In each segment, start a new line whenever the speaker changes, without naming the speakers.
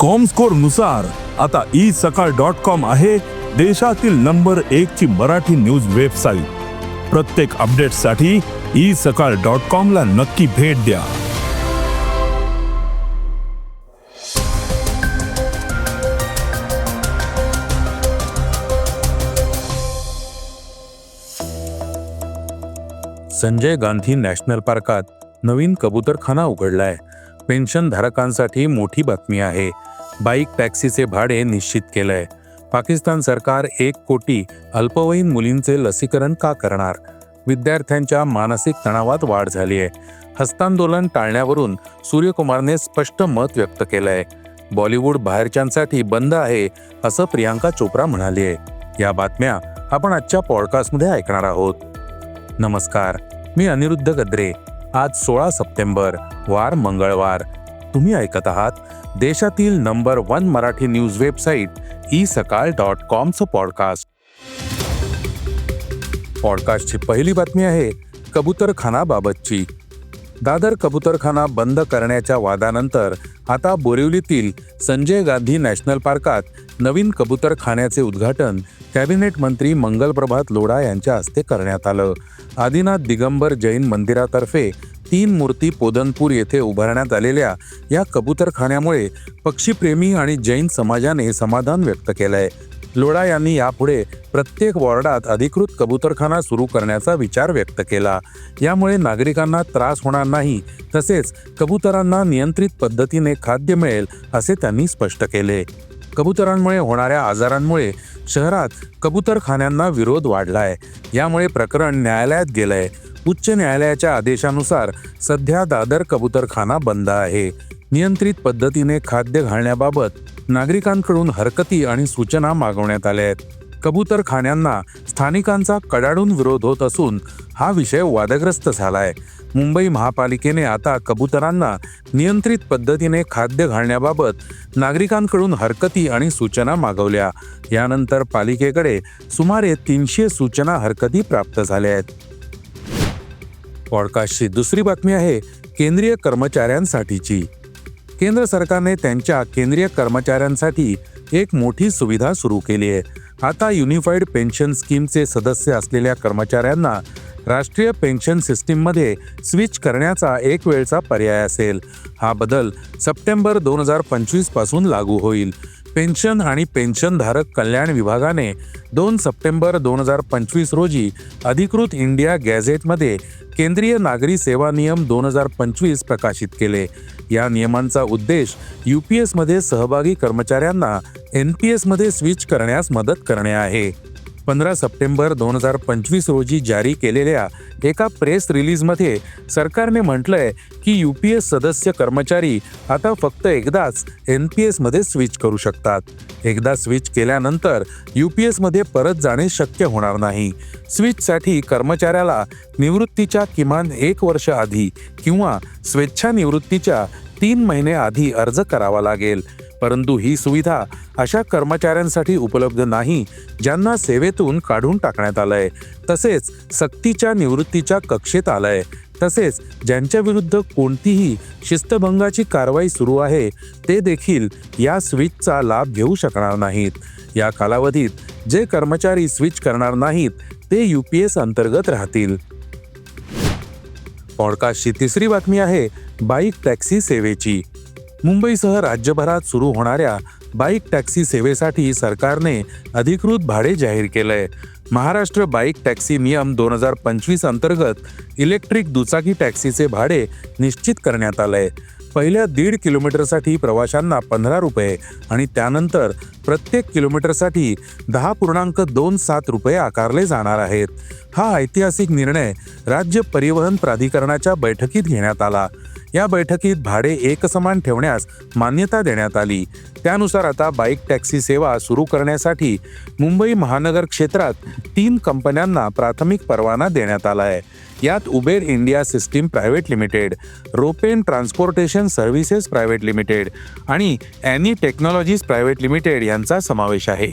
कॉमस्कोरनुसार आता E Sakal dot com आहे देशातील नंबर एक ची मराठी न्यूज वेबसाईट प्रत्येक अपडेटसाठी ई सकाळ डॉट कॉम ला नक्की भेट द्या. संजय गांधी नॅशनल पार्कात नवीन कबूतरखाना उघडलाय. पेन्शन धारकांसाठी मोठी बातमी आहे. बाईक टॅक्सीचे भाडे निश्चित केलंय. पाकिस्तान सरकार एक कोटी अल्पवयीन मुलींचे लसीकरण का करणार? विद्यार्थ्यांच्या मानसिक तणावात वाढ झाली आहे हस्तांदोलन टाळण्यावरून सूर्यकुमारने स्पष्ट मत व्यक्त केलंय. बॉलिवूड बाहेरच्यांसाठी बंद आहे असं प्रियांका चोप्रा म्हणाली आहे या बातम्या आपण आजच्या पॉडकास्टमध्ये ऐकणार आहोत. नमस्कार मी अनिरुद्ध गद्रे. आज सोळा सप्टेंबर वार मंगळवार. तुम्ही ऐकत आहात देशातील number one Marathi news website e Sakal dot कॉमचं podcast. पॉडकास्टची पहिली बातमी आहे कबूतरखानाबाबतची. दादर कबूतरखाना बंद करण्याच्या वादानंतर आता बोरिवलीतील संजय गांधी नॅशनल पार्कात नवीन कबूतरखान्याचे उद्घाटन कॅबिनेट मंत्री मंगलप्रभात लोढा यांच्या हस्ते करण्यात आलं. आदिनाथ दिगंबर जैन मंदिरातर्फे तीन मूर्ती पोदनपूर येथे उभारण्यात आलेल्या या कबूतरखान्यामुळे पक्षीप्रेमी आणि जैन समाजाने समाधान व्यक्त केलंय. लोढा यांनी यापुढे प्रत्येक वॉर्डात अधिकृत कबूतरखाना सुरू करण्याचा विचार व्यक्त केला. यामुळे नागरिकांना त्रास होणार नाही तसेच कबुतरांना नियंत्रित पद्धतीने खाद्य मिळेल असे त्यांनी स्पष्ट केले. कबुतरांमुळे होणाऱ्या आजारांमुळे शहरात कबूतरखान्यांना विरोध वाढलाय. यामुळे प्रकरण न्यायालयात गेलंय. उच्च न्यायालयाच्या आदेशानुसार सध्या दादर कबूतरखाना बंद आहे. नियंत्रित पद्धतीने खाद्य घालण्याबाबत नागरिकांकडून हरकती आणि सूचना मागवण्यात आल्या आहेत. कबूतरखान्यांना स्थानिकांचा कडाडून विरोध होत असून हा विषय वादग्रस्त झालाय. मुंबई महापालिकेने आता कबुतरांना नियंत्रित पद्धतीने खाद्य घालण्याबाबत नागरिकांकडून हरकती आणि सूचना मागवल्या. यानंतर पालिकेकडे सुमारे तीनशे सूचना हरकती प्राप्त झाल्या आहेत. पॉडकास्टची दुसरी बातमी आहे केंद्रीय कर्मचाऱ्यांसाठीची. केंद्र सरकारने त्यांच्या केंद्रीय कर्मचाऱ्यांसाठी एक मोठी सुविधा सुरू केली आहे. आता युनिफाईड पेन्शन स्कीमचे सदस्य असलेल्या कर्मचाऱ्यांना राष्ट्रीय पेन्शन सिस्टीममध्ये स्विच करण्याचा एक वेळचा पर्याय असेल. हा बदल सप्टेंबर दोन हजार पंचवीसपासून लागू होईल. पेन्शन आणि पेन्शनधारक कल्याण विभागाने दोन सप्टेंबर दोन हजार पंचवीस रोजी अधिकृत इंडिया गॅझेटमध्ये केंद्रीय नागरी सेवा नियम दोन हजार पंचवीस प्रकाशित केले. या नियमांचा उद्देश यू पी एसमध्ये सहभागी कर्मचाऱ्यांना एन पी एसमध्ये स्विच करण्यास मदत करणे आहे. पंधरा सप्टेंबर दोन हजार पंचवीस रोजी जारी केलेल्या एका प्रेस रिलीजमध्ये सरकारने म्हटलंय की यू पी एस सदस्य कर्मचारी आता फक्त एकदाच एन पी एसमध्ये स्विच करू शकतात. एकदा स्विच केल्यानंतर यू पी एसमध्ये परत जाणे शक्य होणार नाही. स्विचसाठी कर्मचाऱ्याला निवृत्तीच्या किमान एक वर्ष आधी किंवा स्वेच्छानिवृत्तीच्या तीन महिने आधी अर्ज करावा लागेल. परंतु ही सुविधा अशा कर्मचाऱ्यांसाठी उपलब्ध नाही ज्यांना सेवेतून काढून टाकण्यात आलंय. तसेच सक्तीच्या निवृत्तीच्या कक्षेत आलंय. तसेच ज्यांच्या विरुद्ध कोणतीही शिस्तभंगाची कारवाई सुरू आहे ते देखील या स्विचचा लाभ घेऊ शकणार नाहीत. या कालावधीत जे कर्मचारी स्विच करणार नाहीत ते यू पी एस अंतर्गत राहतील. पॉडकास्टची तिसरी बातमी आहे बाईक टॅक्सी सेवेची. मुंबईसह राज्यभरात सुरू होणाऱ्या बाईक टॅक्सी सेवेसाठी सरकारने अधिकृत भाडे जाहीर केलंय. महाराष्ट्र बाईक टॅक्सी नियम दोन हजार पंचवीस अंतर्गत इलेक्ट्रिक दुचाकी टॅक्सीचे भाडे निश्चित करण्यात आलंय. पहिल्या दीड किलोमीटरसाठी प्रवाशांना पंधरा रुपये आणि त्यानंतर प्रत्येक किलोमीटरसाठी दहा पूर्णांक दोन सात रुपये आकारले जाणार आहेत. हा ऐतिहासिक निर्णय राज्य परिवहन प्राधिकरणाच्या बैठकीत घेण्यात आला. या बैठकीत भाडे एकसमान ठेवण्यास मान्यता देण्यात आली. त्यानुसार आता बाईक टॅक्सी सेवा सुरू करण्यासाठी मुंबई महानगर क्षेत्रात तीन कंपन्यांना प्राथमिक परवाना देण्यात आला आहे यात Uber India system private limited Roppen transportation services private limited आणि ॲनी टेक्नॉलॉजीज प्रायव्हेट लिमिटेड यांचा समावेश आहे.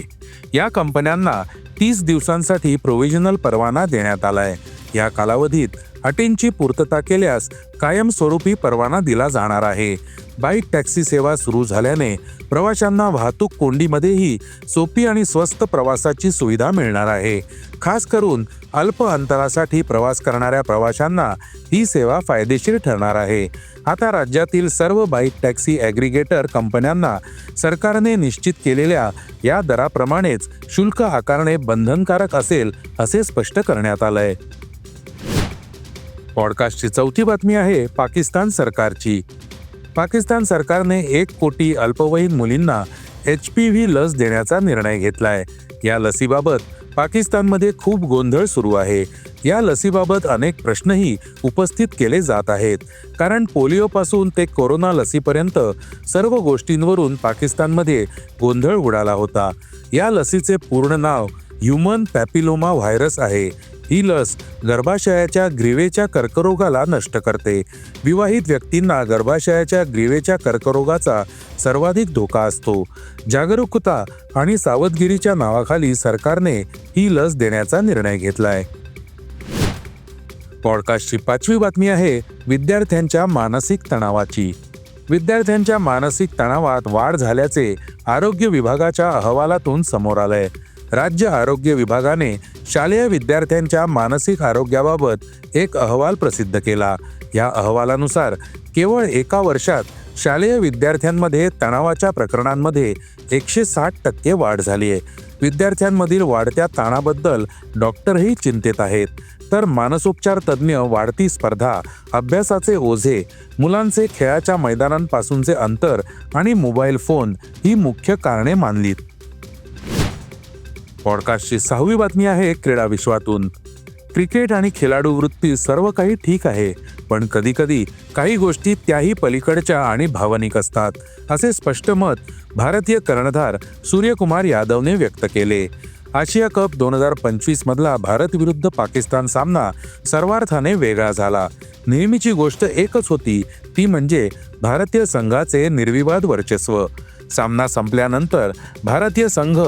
या कंपन्यांना तीस दिवसांसाठी प्रोव्हिजनल परवाना देण्यात आला आहे या कालावधीत अटींची पूर्तता केल्यास कायमस्वरूपी परवाना दिला जाणार आहे. बाईक टॅक्सी सेवा सुरू झाल्याने प्रवाशांना वाहतूक कोंडीमध्येही सोपी आणि स्वस्त प्रवासाची सुविधा मिळणार आहे. खास करून अल्प अंतरासाठी प्रवास करणाऱ्या प्रवाशांना ही सेवा फायदेशीर ठरणार आहे. आता राज्यातील सर्व बाईक टॅक्सी ॲग्रिगेटर कंपन्यांना सरकारने निश्चित केलेल्या या दराप्रमाणेच शुल्क आकारणे बंधनकारक असेल असे स्पष्ट करण्यात आलंय. पॉडकास्टची चौथी बातमी आहे पाकिस्तान सरकारची. पाकिस्तान सरकारने एक कोटी अल्पवयीन मुलींना एच पी व्ही लस देण्याचा निर्णय घेतलाय. या लसीबाबत पाकिस्तानमध्ये खूप गोंधळ सुरू आहे. या लसीबाबत अनेक प्रश्नही उपस्थित केले जात आहेत. कारण पोलिओपासून ते कोरोना लसीपर्यंत सर्व गोष्टींवरून पाकिस्तानमध्ये गोंधळ उडाला होता. या लसीचे पूर्ण नाव ह्युमन पॅपिलोमा व्हायरस आहे. ही लस गर्भाशयाच्या ग्रीवेच्या कर्करोगाला नष्ट करते. विवाहित व्यक्तींना गर्भाशयाच्या ग्रीवेच्या कर्करोगाचा सर्वाधिक धोका असतो. जागरूकता आणि सावधगिरीच्या नावाखाली सरकारने ही लस देण्याचा निर्णय घेतलाय. पॉडकास्टची पाचवी बातमी आहे विद्यार्थ्यांच्या मानसिक तणावाची. विद्यार्थ्यांच्या मानसिक तणावात वाढ झाल्याचे आरोग्य विभागाच्या अहवालातून समोर आलंय. राज्य आरोग्य विभागाने शालेय विद्यार्थ्यांच्या मानसिक आरोग्याबाबत एक अहवाल प्रसिद्ध केला. या अहवालानुसार केवळ एका वर्षात शालेय विद्यार्थ्यांमध्ये तणावाच्या प्रकरणांमध्ये एकशे साठ टक्के वाढ झाली आहे. विद्यार्थ्यांमधील वाढत्या ताणाबद्दल डॉक्टरही चिंतेत आहेत. तर मानसोपचार तज्ज्ञ वाढती स्पर्धा अभ्यासाचे ओझे मुलांचे खेळाच्या मैदानांपासूनचे अंतर आणि मोबाईल फोन ही मुख्य कारणे मानलीत. पॉडकास्टची सहावी बातमी आहे क्रीडा विश्वातून. क्रिकेट आणि खेळाडू वृत्ती सर्व काही ठीक आहे पण कधी कधी काही गोष्टी त्याही पलीकडच्या आणि भावनिक असतात असे स्पष्ट मत भारतीय कर्णधार सूर्यकुमार यादवने व्यक्त केले. आशिया कप दोन हजार पंचवीस मधला भारत विरुद्ध पाकिस्तान सामना सर्वार्थाने वेगळा झाला. नेहमीची गोष्ट एकच होती ती म्हणजे भारतीय संघाचे निर्विवाद वर्चस्व. सामना संपल्यानंतर भारतीय संघ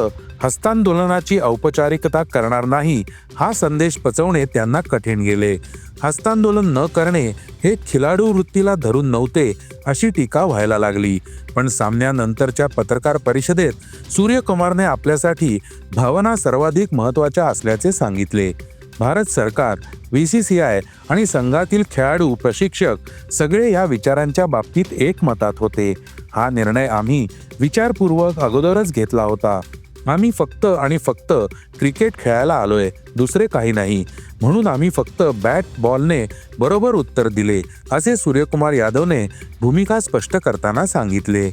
हस्तांदोलनाची औपचारिकता करणार नाही हा संदेश पचवणे त्यांना कठीण गेले. हस्तांदोलन न करणे हे खिलाडू वृत्तीला धरून नव्हते अशी टीका व्हायला लागली. पण सामन्यानंतरच्या पत्रकार परिषदेत सूर्यकुमारने आपल्यासाठी भावना सर्वाधिक महत्त्वाच्या असल्याचे सांगितले. भारत सरकार व्ही सी सी आय आणि संघातील खेळाडू प्रशिक्षक सगळे या विचारांच्या बाबतीत एकमतात होते. हा निर्णय आम्ही विचारपूर्वक अगोदरच घेतला होता. आम्ही फक्त आणि फक्त क्रिकेट खेळायला आलोय दुसरे काही नाही. म्हणून आम्ही फक्त बॅट बॉलने बरोबर उत्तर दिले असे सूर्यकुमार यादवने भूमिका स्पष्ट करताना सांगितले.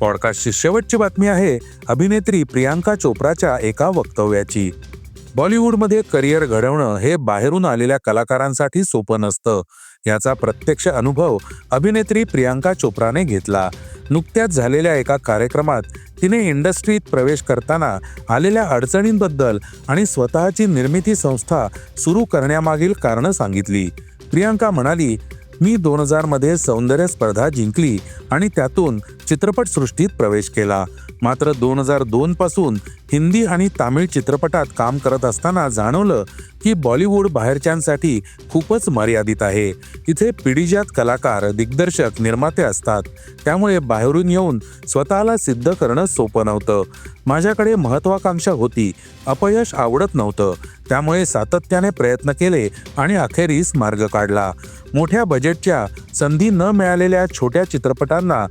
पॉडकास्टची शेवटची बातमी आहे अभिनेत्री प्रियांका चोप्राच्या एका वक्तव्याची. बॉलिवूडमध्ये करिअर घडवणं हे बाहेरून आलेल्या कलाकारांसाठी सोपं नसतं. याचा प्रत्यक्ष अनुभव अभिनेत्री प्रियांका चोप्राने घेतला. नुकत्याच झालेल्या एका कार्यक्रमात तिने इंडस्ट्रीत प्रवेश करताना आलेल्या अडचणींबद्दल आणि स्वतःची निर्मिती संस्था सुरू करण्यामागील कारणं सांगितली. प्रियांका म्हणाली मी दोन हजारमध्ये सौंदर्य स्पर्धा जिंकली आणि त्यातून चित्रपटसृष्टीत प्रवेश केला. मात्र दोन हजार दोन पासून हिंदी आणि तामिळ चित्रपटात काम करत असताना जाणवलं की बॉलिवूड बाहेरच्यांसाठी खूपच मर्यादित आहे. इथे पिढीजात कलाकार दिग्दर्शक निर्माते असतात. त्यामुळे बाहेरून येऊन स्वतःला सिद्ध करणं सोपं नव्हतं. माझ्याकडे महत्वाकांक्षा होती. अपयश आवडत नव्हतं. त्यामुळे सातत्याने प्रयत्न केले आणि अखेरीस मार्ग काढला. मोठ्या बजेटच्या संधी न मिळालेल्या छोट्या चित्रपटांना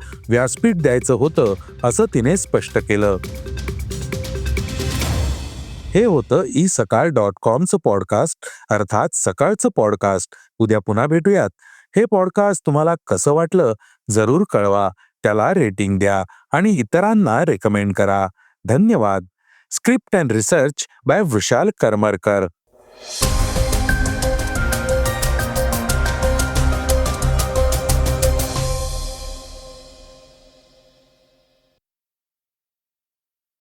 व्यासपीठ द्यायचं होतं असं तिने स्पष्ट केलं. हे होतं ई सकाळ डॉट कॉमचं पॉडकास्ट अर्थात सकाळचं पॉडकास्ट. उद्या पुन्हा भेटूयात. हे पॉडकास्ट तुम्हाला कसं वाटलं जरूर कळवा त्याला रेटिंग द्या आणि इतरांना रेकमेंड करा. धन्यवाद. Script and research by Vrushal Karmarkar.